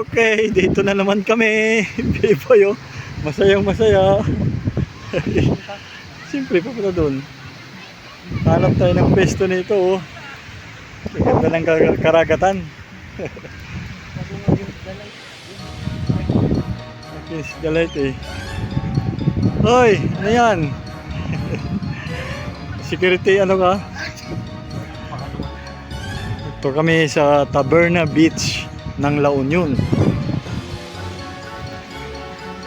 Okay, dito na naman kami. Biboy oh. Masayang masaya. Siyempre, papunta doon. Hanap tayo ng pwesto nito oh. Ganda ng kar- karagatan. Yes, galit eh. Hoy, ano yan? Security, ano ka? Ito kami sa Taberna Beach ng La Union.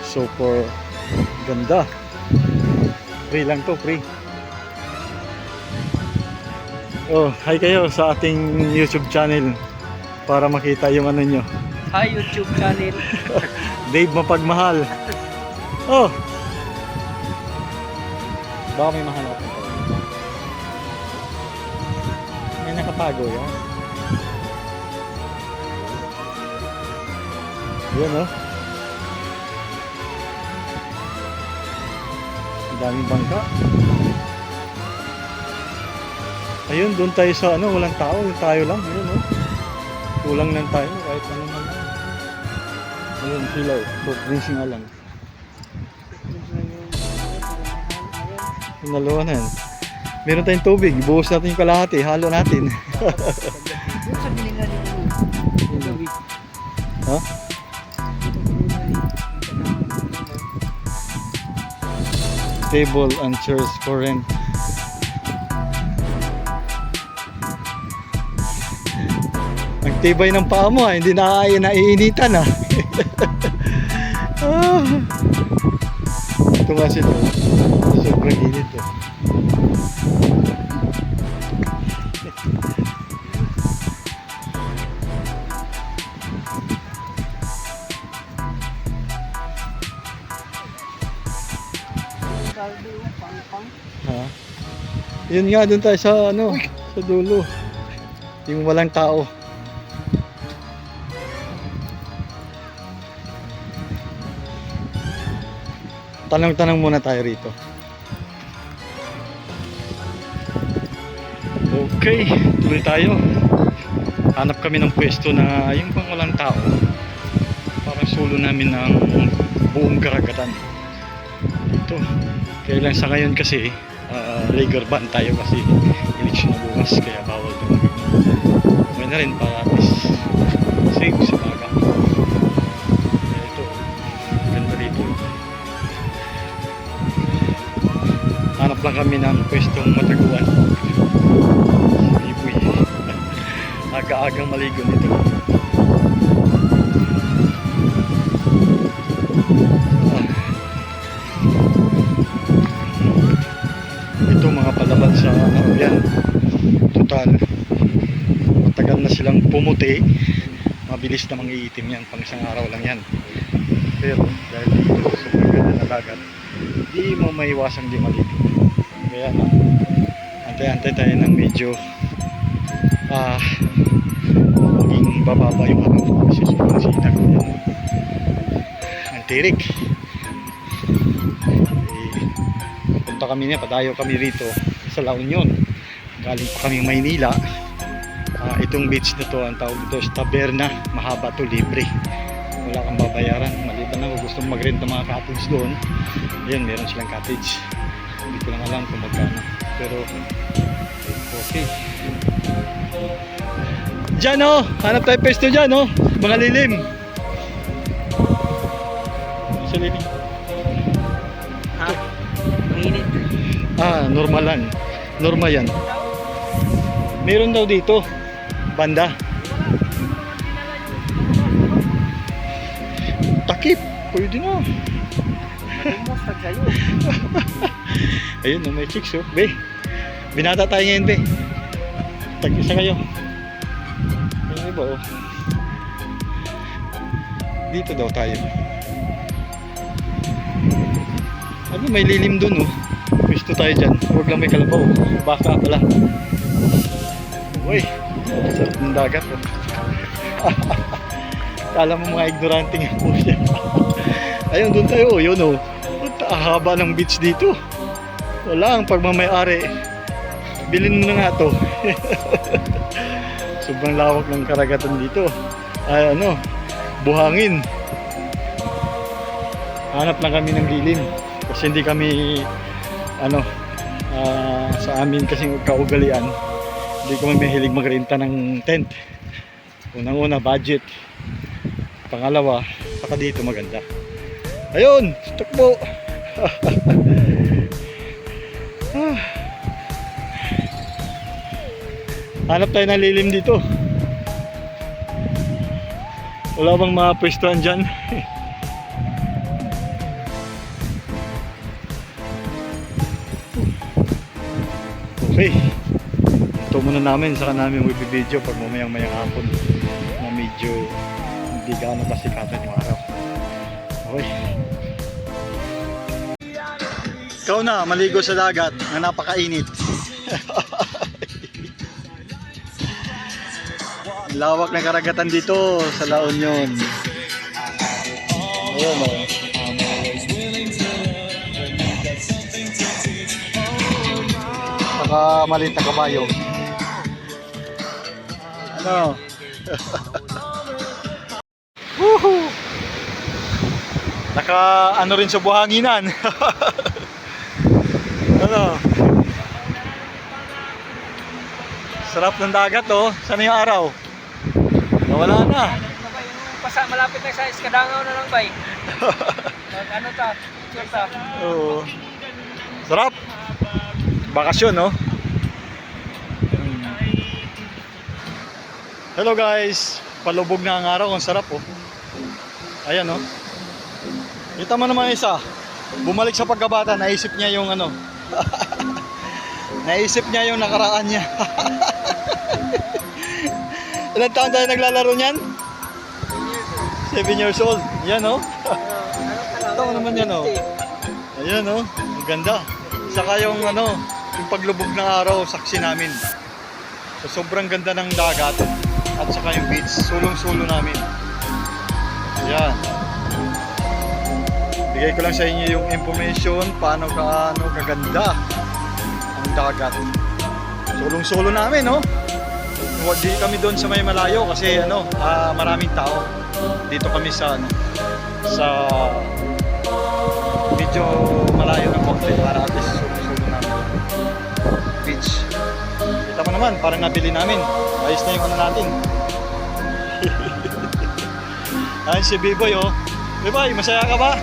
Super ganda. Free lang to, free. Oh, hi kayo sa ating YouTube channel para makita yung ano nyo. Hi YouTube channel. Dave Mapagmahal. Oh! Baka may mahanap ko. May nakatago yan. Yan oh. Ang daming bangka. Ayun, doon tayo sa ano, walang tao, tayo lang. Ayun oh. Kulang lang tayo, kahit ano man. Ayun sila, oh. racing nga lang. Pinalawa na yan. Meron tayong tubig, buhos natin yung kalahati, halo natin. Table and chairs for rent. Ang tibay ng paa mo ah, hindi na naiinitan ah. ah. Ito nga sila. Sobrang init Ha? Yun nga, doon tayo sa ano, sa dulo. Yung walang tao. Tanong-tanong muna tayo rito. Okay, tuloy tayo. Hanap kami ng pwesto na yung pang walang tao. Parang sulo namin ng buong karagatan. Dito. Kaya lang sa ngayon kasi, uh, labor ban tayo kasi election na bukas kaya bawal doon. May na rin para at least safe sa baga. Kaya ito, ganda dito. Hanap lang kami ng pwestong mataguan. Ibuy. Aga-agang maligo nito. Mga palaban sa Arabian. Total. Matagal na silang pumuti. Mabilis na mangiitim yan. Pang isang araw lang yan. Pero dahil dito sa ganda na dagat, di mo maiwasang di maligo. Kaya antay-antay tayo ng medyo ah maging bababa yung araw kasi sobrang sinag yan. Ang tirik. Kami niya, padayo kami rito sa La Union. Galing po kami Maynila. Ah, itong beach na to, ang tawag dito Taberna. Mahaba to, libre. Wala kang babayaran. Maliban lang kung gusto mong mag-rent ng mga cottage doon. Yan, meron silang cottage. Hindi ko lang alam kung magkano. Pero, okay. Diyan oh, hanap tayo pwesto dyan oh. Mga lilim. Sa lilim. Ah, normal lang. Normal yan. Meron daw dito. Banda. Takip. Pwede na. Ayun, may chicks oh. Be, binata tayo ngayon, be. Tag-isa kayo. Ayun iba oh. Dito daw tayo. Ano, may lilim dun oh. Pwesto tayo dyan. Huwag lang may kalabaw. Baka pala. Uy, sarap ng dagat oh. Kala mo mga ignorante nga po siya. Ayun, doon tayo. oh. Yun oh. Haba ng beach dito. Wala ang pagmamayari. Bilin mo na nga to. Sobrang lawak ng karagatan dito. Ay ano, buhangin. Hanap lang kami ng lilim. Kasi hindi kami, ano, ah, sa amin kasing kaugalian, hindi kami mahilig magrenta ng tent. Unang-una, budget. Pangalawa, saka dito maganda. Ayun, tukbo. Ah. Hanap tayo ng lilim dito. Wala bang mga pwestuhan dyan? okay. Ito muna namin, saka namin video pag mamayang mayang hapon na medyo hindi gaano kasikatan yung araw. Okay. Ikaw na, maligo sa dagat na napakainit. Lawak ng karagatan dito sa La Union. Ayan o. Saka maliit na kabayo. Ano? Woohoo! Naka ano rin sa buhanginan. ano? Sarap ng dagat oh. Sana yung araw? Nawala na. Ano pasa, malapit na sa Iskadangaw na lang ba eh. Mag ano ta, picture ta. Oo. Sarap. Bakasyon, no? Hello guys. Palubog na ang araw. Ang sarap, oh. Ayan, oh. Kita mo naman isa. Bumalik sa pagkabata. Naisip niya yung ano. Naisip niya yung nakaraan niya. Ilan taon tayo naglalaro niyan? 7 years old. Yan, oh. Tama naman yan, oh. Ayan oh, ang ganda. Saka yung ano, yung paglubog ng araw, saksi namin. So, sobrang ganda ng dagat at saka yung beach, sulong-sulo namin. Ayan. Bigay ko lang sa inyo yung information paano kaano kaganda ang dagat. Sulong-sulo namin, no? Huwag di kami doon sa may malayo kasi ano, ah, maraming tao. Dito kami sa ano, sa medyo malayo ng konti para at least Kita mo naman, parang nabili namin. Ayos na yung ano natin. Ayun si Biboy oh. Biboy, masaya ka ba?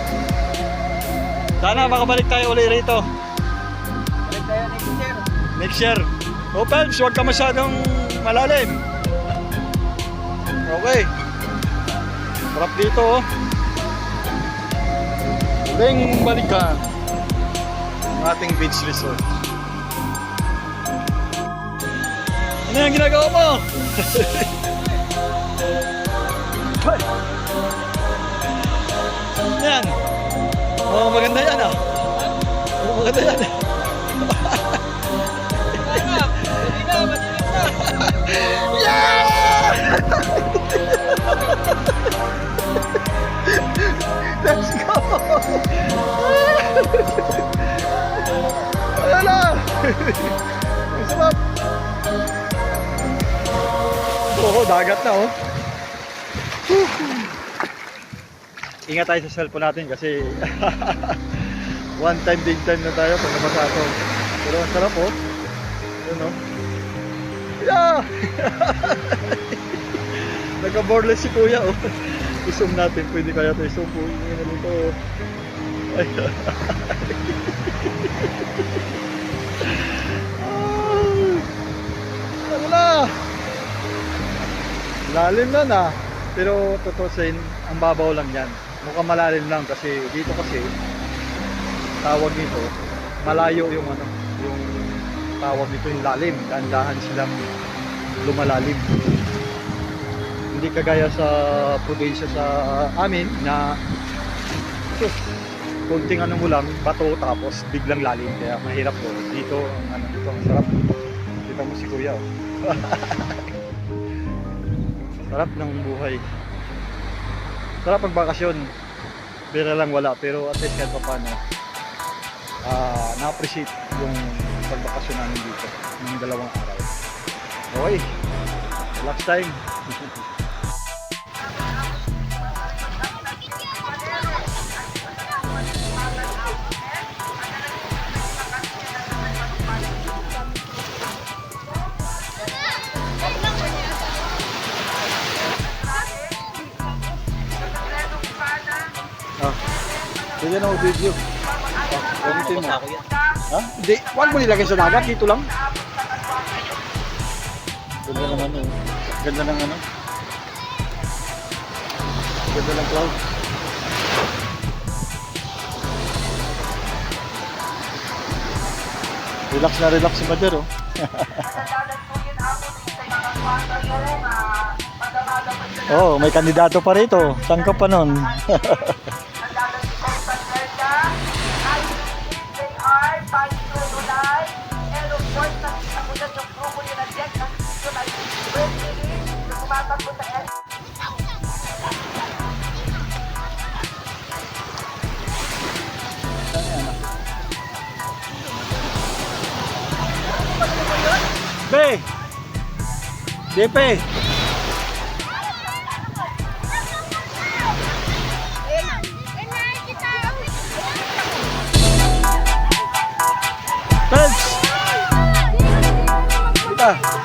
Sana makabalik tayo uli rito. Balik tayo next year. Next year. Oh, Phelps, huwag ka masyadong malalim. Okay. Sarap dito, oh. Huling balikan ang ating beach resort. Ano yung ginagawa mo? Yan? Oh, maganda yan ah. Oh, maganda yan. Yeah! Let's go! Ayan na! Oo, dagat na oh. Ingat tayo sa cellphone natin kasi one time big time na tayo pag nabasa to. Pero ang sarap oh. Yun oh. Yeah! Nagka-boreless si kuya oh. I-zoom natin. Pwede kaya ito i-zoom po. Yung ano nito oh. Ay. Wala. Lalim na na. Pero sa ang babaw lang yan. Mukhang malalim lang kasi dito kasi tawag nito malayo yung ano yung tawag nito yung lalim dahan-dahan silang lumalalim hindi kagaya sa probinsya sa amin na sus, kunting ano mo lang bato tapos biglang lalim kaya mahirap po dito ano dito ang sarap kita mo si kuya oh. sarap ng buhay sarap pag bakasyon Bira lang wala pero at least kahit pa paano ah na-appreciate yung pagbakasyon namin dito ng dalawang araw. Okay, relax time. Na mag-video. Oh, gamitin mo. Yan. Ha? Hindi. Huwag mo nilagay sa dagat. Dito lang. Ganda naman oh. Ganda ng ano. Ganda ng cloud. Relax na relax si Bader oh. oh, may kandidato pa rito. Saan pa nun? DP! DP! Peds! Kita!